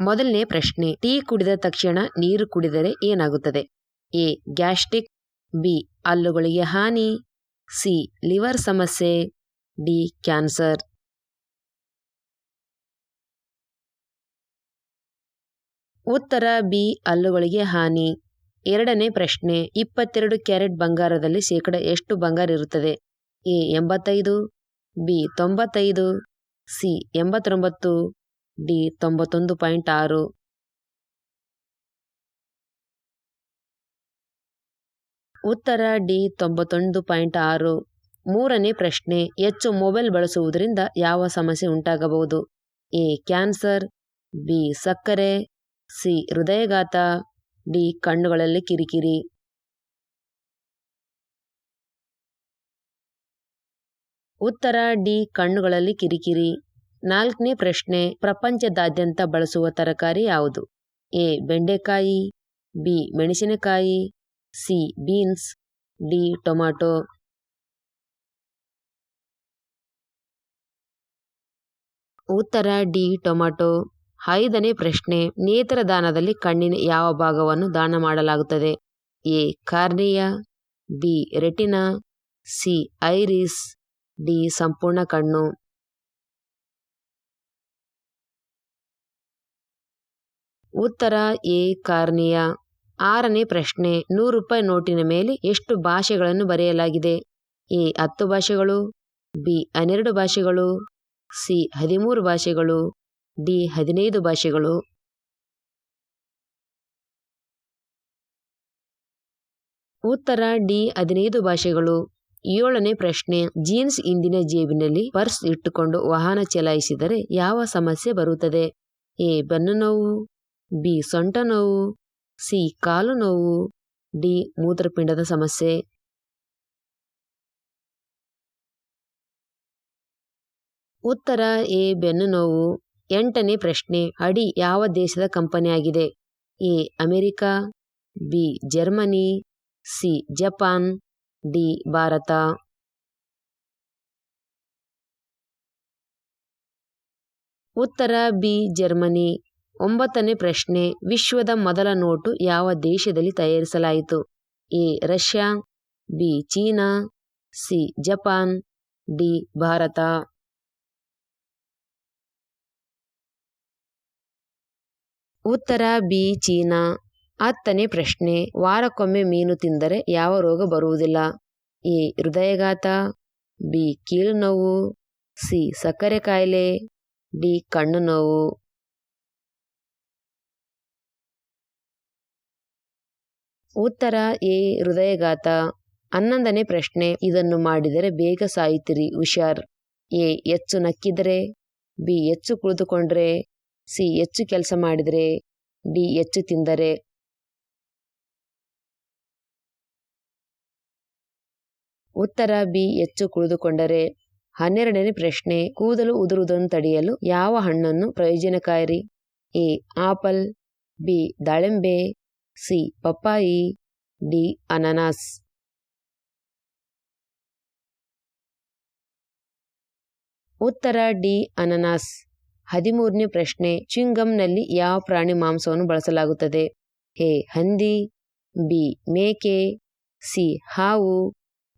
ಮೊದಲನೇ ಪ್ರಶ್ನೆ, ಟೀ ಕುಡಿದ ತಕ್ಷಣ ನೀರು ಕುಡಿದರೆ ಏನಾಗುತ್ತದೆ? ಎ, ಗ್ಯಾಸ್ಟ್ರಿಕ್, ಬಿ, ಹಲ್ಲುಗಳಿಗೆ ಹಾನಿ, ಸಿ, ಲಿವರ್ ಸಮಸ್ಯೆ, ಡಿ, ಕ್ಯಾನ್ಸರ್. ಉತ್ತರ, ಬಿ, ಹಲ್ಲುಗಳಿಗೆ ಹಾನಿ. ಎರಡನೇ ಪ್ರಶ್ನೆ, ಇಪ್ಪತ್ತೆರಡು ಕ್ಯಾರೆಟ್ ಬಂಗಾರದಲ್ಲಿ ಶೇಕಡ ಎಷ್ಟು ಬಂಗಾರ ಇರುತ್ತದೆ? ಎ, ಎಂಬತ್ತೈದು, ಬಿ, ತೊಂಬತ್ತೈದು, ಸಿ, ಎಂಬತ್ತೊಂಬತ್ತು ಡಿ ತೊಂಬತ್ತೊಂದು ಪಾಯಿಂಟ್ ಆರು. ಉತ್ತರ ಡಿ ತೊಂಬತ್ತೊಂದು ಪಾಯಿಂಟ್ ಆರು. ಮೂರನೇ ಪ್ರಶ್ನೆ, ಹೆಚ್ಚು ಮೊಬೈಲ್ ಬಳಸುವುದರಿಂದ ಯಾವ ಸಮಸ್ಯೆ ಉಂಟಾಗಬಹುದು? ಎ, ಕ್ಯಾನ್ಸರ್, ಬಿ, ಸಕ್ಕರೆ, ಸಿ, ಹೃದಯಘಾತ, ಡಿ, ಕಣ್ಣುಗಳಲ್ಲಿ ಕಿರಿಕಿರಿ. ಉತ್ತರ ಡಿ, ಕಣ್ಣುಗಳಲ್ಲಿ ಕಿರಿಕಿರಿ. ನಾಲ್ಕನೇ ಪ್ರಶ್ನೆ, ಪ್ರಪಂಚದಾದ್ಯಂತ ಬಳಸುವ ತರಕಾರಿ ಯಾವುದು? ಎ, ಬೆಂಡೆಕಾಯಿ, ಬಿ, ಮೆಣಸಿನಕಾಯಿ, ಸಿ, ಬೀನ್ಸ್, ಡಿ, ಟೊಮಾಟೊ. ಉತ್ತರ, ಡಿ ಟೊಮ್ಯಾಟೊ ಐದನೇ ಪ್ರಶ್ನೆ ನೇತ್ರದಾನದಲ್ಲಿ ಕಣ್ಣಿನ ಯಾವ ಭಾಗವನ್ನು ದಾನ ಮಾಡಲಾಗುತ್ತದೆ? A, cornea, B, retina, C, iris, D, ಸಂಪೂರ್ಣ ಕಣ್ಣು. ಉತ್ತರ ಎ ಕಾರ್ನಿಯಾ ಆರನೇ ಪ್ರಶ್ನೆ. ನೂರು ರೂಪಾಯಿ ನೋಟಿನ ಮೇಲೆ ಎಷ್ಟು ಭಾಷೆಗಳನ್ನು ಬರೆಯಲಾಗಿದೆ? ಎ ಹತ್ತು ಭಾಷೆಗಳು, ಬಿ ಹನ್ನೆರಡು ಭಾಷೆಗಳು, ಸಿ ಹದಿಮೂರು ಭಾಷೆಗಳು, ಡಿ ಹದಿನೈದು ಭಾಷೆಗಳು. ಉತ್ತರ ಡಿ ಹದಿನೈದು ಭಾಷೆಗಳು. ಏಳನೇ ಪ್ರಶ್ನೆ. ಜೀನ್ಸ್ ಇಂದಿನ ಜೇಬಿನಲ್ಲಿ ಪರ್ಸ್ ಇಟ್ಟುಕೊಂಡು ವಾಹನ ಚಲಾಯಿಸಿದರೆ ಯಾವ ಸಮಸ್ಯೆ ಬರುತ್ತದೆ? ಎ, ಬೆನ್ನು ನೋವು ಬಿ ಸೊಂಟ ನೋವು, ಸಿ ಕಾಲು ನೋವು, ಡಿ ಮೂತ್ರಪಿಂಡದ ಸಮಸ್ಯೆ. ಉತ್ತರ, ಎ ಬೆನ್ನು ನೋವು, ಎಂಟನೇ ಪ್ರಶ್ನೆ, ಅಡಿ ಯಾವ ದೇಶದ ಕಂಪನಿಯಾಗಿದೆ A America, B Germany, C Japan, D Bharat. ಉತ್ತರ, ಬಿ ಜರ್ಮನಿ ಒಂಬತ್ತನೇ ಪ್ರಶ್ನೆ, ವಿಶ್ವದ ಮೊದಲ ನೋಟು ಯಾವ ದೇಶದಲ್ಲಿ ತಯಾರಿಸಲಾಯಿತು? A, Russia, B, China, C, Japan, D, Bharat. ಉತ್ತರ, ಬಿ, ಚೀನಾ. ಹತ್ತನೇ ಪ್ರಶ್ನೆ, ವಾರಕ್ಕೊಮ್ಮೆ ಮೀನು ತಿಂದರೆ ಯಾವ ರೋಗ ಬರುವುದಿಲ್ಲ? ಎ, ಹೃದಯಘಾತ, ಬಿ ಕೀಳು ನೋವು ಸಿ, ಸಕ್ಕರೆ ಕಾಯಿಲೆ, ಡಿ ಕಣ್ಣು ನೋವು ಉತ್ತರ ಎ ಹೃದಯಘಾತ. ಹನ್ನೊಂದನೇ ಪ್ರಶ್ನೆ, ಇದನ್ನು ಮಾಡಿದರೆ ಬೇಗ ಸಾಯುತ್ತೀರಿ. ಹುಷಾರ್. ಎ, ಹೆಚ್ಚು ನಕ್ಕಿದರೆ. ಬಿ, ಹೆಚ್ಚು ಕುಳಿತುಕೊಂಡ್ರೆ. ಸಿ, ಹೆಚ್ಚು ಕೆಲಸ ಮಾಡಿದರೆ. ಡಿ, ಹೆಚ್ಚು ತಿಂದರೆ. ಉತ್ತರ ಬಿ, ಹೆಚ್ಚು ಕುಳಿದುಕೊಂಡರೆ ಹನ್ನೆರಡನೇ ಪ್ರಶ್ನೆ, ಕೂದಲು ಉದುರುವುದನ್ನು ತಡೆಯಲು ಯಾವ ಹಣ್ಣನ್ನು ಪ್ರಯೋಜನಕಾರಿ? A, apple. ಬಿ, ದಾಳಿಂಬೆ. ಸಿ, ಪಪ್ಪಾಯಿ, ಡಿ, ಅನಾನಸ್. ಉತ್ತರ, ಡಿ, ಅನಾನಸ್. ಹದಿಮೂರನೇ ಪ್ರಶ್ನೆ, ಚಿಂಗಂನಲ್ಲಿ ಯಾವ ಪ್ರಾಣಿ ಮಾಂಸವನ್ನು ಬಳಸಲಾಗುತ್ತದೆ? ಎ, ಹಂದಿ, ಬಿ, ಮೇಕೆ, ಸಿ, ಹಾವು,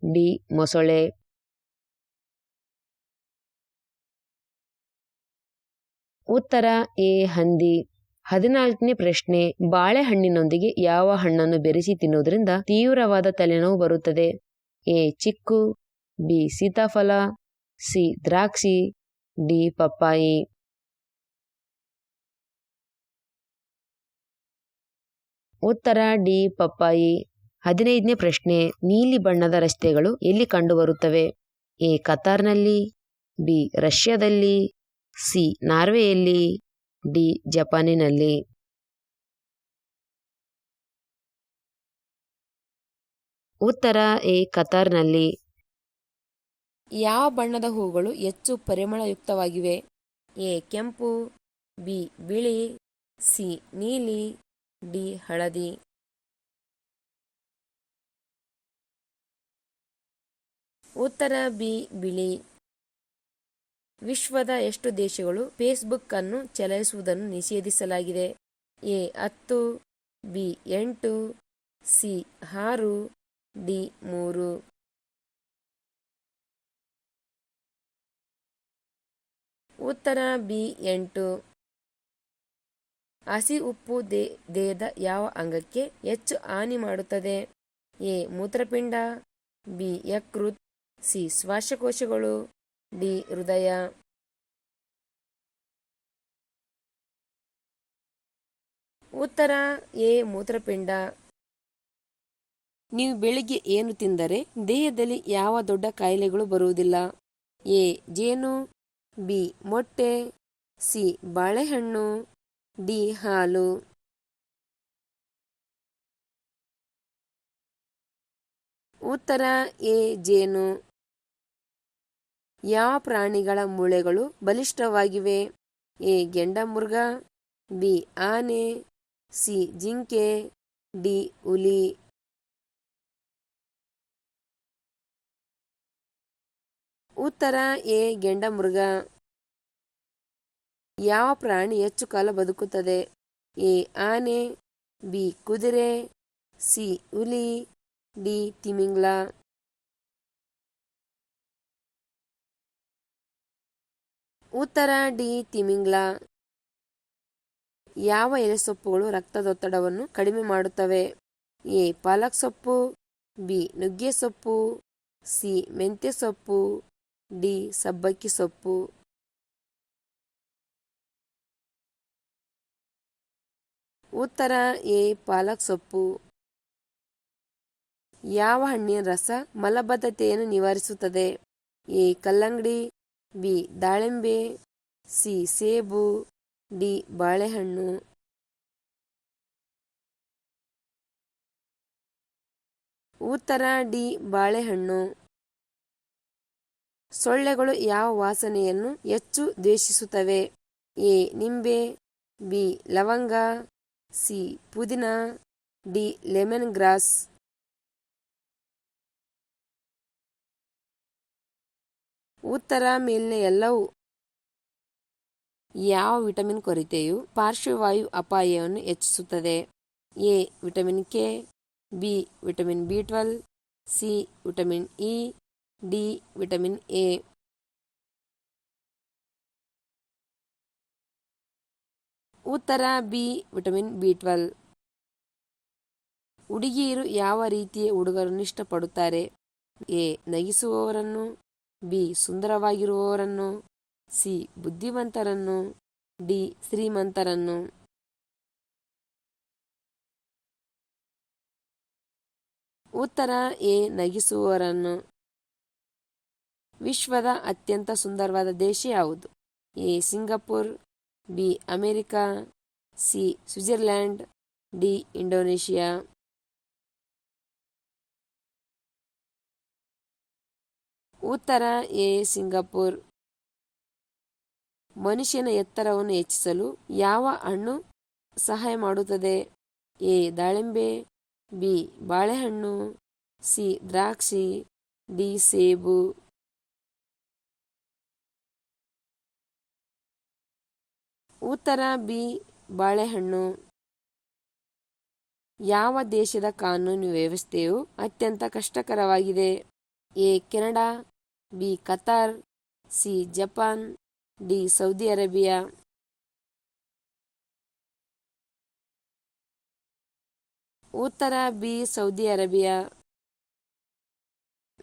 ಡಿ, ಮೊಸಳೆ. ಉತ್ತರ, ಎ, ಹಂದಿ. ಹದಿನಾಲ್ಕನೇ ಪ್ರಶ್ನೆ, ಬಾಳೆಹಣ್ಣಿನೊಂದಿಗೆ ಯಾವ ಹಣ್ಣನ್ನು ಬೆರೆಸಿ ತಿನ್ನುವುದರಿಂದ ತೀವ್ರವಾದ ತಲೆನೋವು ಬರುತ್ತದೆ? ಎ, ಚಿಕ್ಕು, ಬಿ, ಸೀತಾಫಲ, ಸಿ, ದ್ರಾಕ್ಷಿ, ಡಿ, ಪಪ್ಪಾಯಿ. ಉತ್ತರ, ಡಿ, ಪಪ್ಪಾಯಿ. ಹದಿನೈದನೇ ಪ್ರಶ್ನೆ, ನೀಲಿ ಬಣ್ಣದ ರಸ್ತೆಗಳು ಎಲ್ಲಿ ಕಂಡುಬರುತ್ತವೆ? ಎ, ಕತಾರ್ನಲ್ಲಿ, ಬಿ, ರಷ್ಯಾದಲ್ಲಿ, ಸಿ, ನಾರ್ವೆಯಲ್ಲಿ. ಡಿ, ಜಪಾನಿನಲ್ಲಿ. ಉತ್ತರ ಎ, ಕತಾರ್ನಲ್ಲಿ. ಯಾವ ಬಣ್ಣದ ಹೂಗಳು ಹೆಚ್ಚು ಪರಿಮಳಯುಕ್ತವಾಗಿವೆ? ಎ, ಕೆಂಪು, ಬಿ, ಬಿಳಿ, ಸಿ, ನೀಲಿ, ಡಿ, ಹಳದಿ. ಉತ್ತರ ಬಿ, ಬಿಳಿ. ವಿಶ್ವದ ಎಷ್ಟು ದೇಶಗಳು ಫೇಸ್ಬುಕ್ ಅನ್ನು ಚಲಾಯಿಸುವುದನ್ನು ನಿಷೇಧಿಸಲಾಗಿದೆ? ಎ, ಹತ್ತು, ಬಿ, ಎಂಟು, ಸಿ, ಆರು, ಡಿ, ಮೂರು. ಉತ್ತರ, ಬಿ, ಎಂಟು. ಹಸಿ ಉಪ್ಪು ದೇ, ದೇಹದ ಯಾವ ಅಂಗಕ್ಕೆ ಹೆಚ್ಚು ಹಾನಿ ಮಾಡುತ್ತದೆ? ಎ, ಮೂತ್ರಪಿಂಡ, ಬಿ, ಯಕೃತ್, ಸಿ, ಶ್ವಾಸಕೋಶಗಳು. ಡಿ ಹೃದಯ. ಉತ್ತರ, ಎ, ಮೂತ್ರಪಿಂಡ. ನೀವು ಬೆಳಿಗ್ಗೆ ಏನು ತಿಂದರೆ ದೇಹದಲ್ಲಿ ಯಾವ ದೊಡ್ಡ ಕಾಯಿಲೆಗಳು ಬರುವುದಿಲ್ಲ. ಎ, ಜೇನು. ಬಿ, ಮೊಟ್ಟೆ. ಸಿ, ಬಾಳೆಹಣ್ಣು. ಡಿ, ಹಾಲು. ಉತ್ತರ, ಎ, ಜೇನು. ಯಾವ ಪ್ರಾಣಿಗಳ ಮೂಳೆಗಳು ಬಲಿಷ್ಠವಾಗಿವೆ? ಎ. ಗೆಂಡಮೃಗ, ಬಿ. ಆನೆ, ಸಿ. ಜಿಂಕೆ, ಡಿ. ಹುಲಿ. ಉತ್ತರ, ಎ. ಗೆಂಡಮೃಗ. ಯಾವ ಪ್ರಾಣಿ ಹೆಚ್ಚು ಕಾಲ ಬದುಕುತ್ತದೆ? ಎ. ಆನೆ, ಬಿ. ಕುದುರೆ, ಸಿ. ಹುಲಿ, ಡಿ. ತಿಮಿಂಗ್ಲ. ಉತ್ತರ ಡಿ ತಿಮಿಂಗ್ಲ. ಯಾವ ಎಲೆ ಸೊಪ್ಪುಗಳು ರಕ್ತದೊತ್ತಡವನ್ನು ಕಡಿಮೆ ಮಾಡುತ್ತವೆ? ಎ. ಪಾಲಕ್ ಸೊಪ್ಪು, ಬಿ. ನುಗ್ಗೆ ಸೊಪ್ಪು, ಸಿ. ಮೆಂತ್ಯ ಸೊಪ್ಪು, ಡಿ. ಸಬ್ಬಕ್ಕಿ ಸೊಪ್ಪು. ಉತ್ತರ ಎ. ಪಾಲಕ್ ಸೊಪ್ಪು. ಯಾವ ಹಣ್ಣಿನ ರಸ ಮಲಬದ್ಧತೆಯನ್ನು ನಿವಾರಿಸುತ್ತದೆ? ಎ. ಕಲ್ಲಂಗಡಿ ಬಿ. ದಾಳಿಂಬೆ, ಸಿ. ಸೇಬು, ಡಿ. ಬಾಳೆಹಣ್ಣು. ಉತ್ತರ, ಡಿ. ಬಾಳೆಹಣ್ಣು. ಸೊಳ್ಳೆಗಳು ಯಾವ ವಾಸನೆಯನ್ನು ಹೆಚ್ಚು ದ್ವೇಷಿಸುತ್ತವೆ? ಎ. ನಿಂಬೆ, ಬಿ. ಲವಂಗ, ಸಿ. ಪುದೀನ, ಡಿ. Lemon grass. ಉತ್ತರ ಮೇಲಿನ ಎಲ್ಲವೂ ಯಾವ ವಿಟಮಿನ್ ಕೊರತೆಯು ಪಾರ್ಶ್ವವಾಯು ಅಪಾಯವನ್ನು ಹೆಚ್ಚಿಸುತ್ತದೆ. A vitamin K, B vitamin B twelve, C vitamin E, D vitamin A. ಉತ್ತರ ಬಿ ವಿಟಮಿನ್ ಬಿ ಟ್ವೆಲ್. ಹುಡುಗಿಯರು ಯಾವ ರೀತಿಯ ಹುಡುಗರನ್ನು ಇಷ್ಟಪಡುತ್ತಾರೆ? ಎ. ನಗಿಸುವವರನ್ನು. ಬಿ. ಸುಂದರವಾಗಿರುವವರನ್ನು, ಸಿ. ಬುದ್ಧಿವಂತರನ್ನು, ಡಿ. ಶ್ರೀಮಂತರನ್ನು. ಉತ್ತರ ಎ. ನಗಿಸುವವರನ್ನು. ವಿಶ್ವದ ಅತ್ಯಂತ ಸುಂದರವಾದ ದೇಶ ಯಾವುದು? A. Singapore, B. America, C. Switzerland, D. Indonesia. ಉತ್ತರ ಎ, ಸಿಂಗಾಪುರ್. ಮನುಷ್ಯನ ಎತ್ತರವನ್ನು ಹೆಚ್ಚಿಸಲು ಯಾವ ಹಣ್ಣು ಸಹಾಯ ಮಾಡುತ್ತದೆ? ಎ, ದಾಳಿಂಬೆ. ಬಿ, ಬಾಳೆಹಣ್ಣು. ಸಿ, ದ್ರಾಕ್ಷಿ. ಡಿ, ಸೇಬು. ಉತ್ತರ ಬಿ, ಬಾಳೆಹಣ್ಣು. ಯಾವ ದೇಶದ ಕಾನೂನು ವ್ಯವಸ್ಥೆಯು ಅತ್ಯಂತ ಕಷ್ಟಕರವಾಗಿದೆ? A, Canada. B Qatar, C Japan, D Saudi Arabia. ಉತ್ತರ ಬಿ ಸೌದಿ ಅರೇಬಿಯಾ.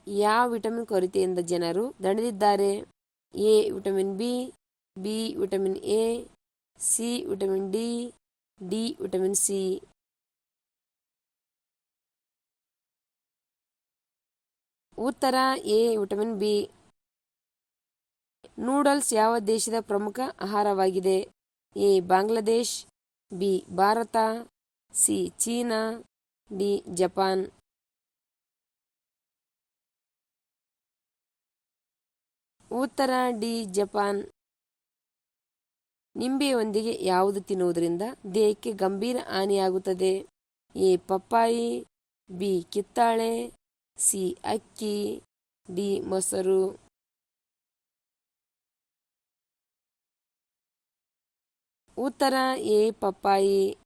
ಯಾವ ವಿಟಮಿನ್ ಕೊರತೆಯಿಂದ ಜನರು ದಣಿದಿದ್ದಾರೆ? A vitamin B B vitamin A, C vitamin D D vitamin C. ಉತ್ತರ ಎ, ವಿಟಮಿನ್ ಬಿ. ನೂಡಲ್ಸ್ ಯಾವ ದೇಶದ ಪ್ರಮುಖ ಆಹಾರವಾಗಿದೆ? A, Bangladesh, B, Bharat, C, China, D, Japan. ಉತ್ತರ ಡಿ, ಜಪಾನ್. ನಿಂಬೆಯೊಂದಿಗೆ ಯಾವುದು ತಿನ್ನುವುದರಿಂದ ದೇಹಕ್ಕೆ ಗಂಭೀರ ಹಾನಿಯಾಗುತ್ತದೆ? ಎ, ಪಪ್ಪಾಯಿ, ಬಿ, ಕಿತ್ತಾಳೆ si Aki di Moseru. ಉತ್ತರ ಎ ಪಪ್ಪಾಯಿ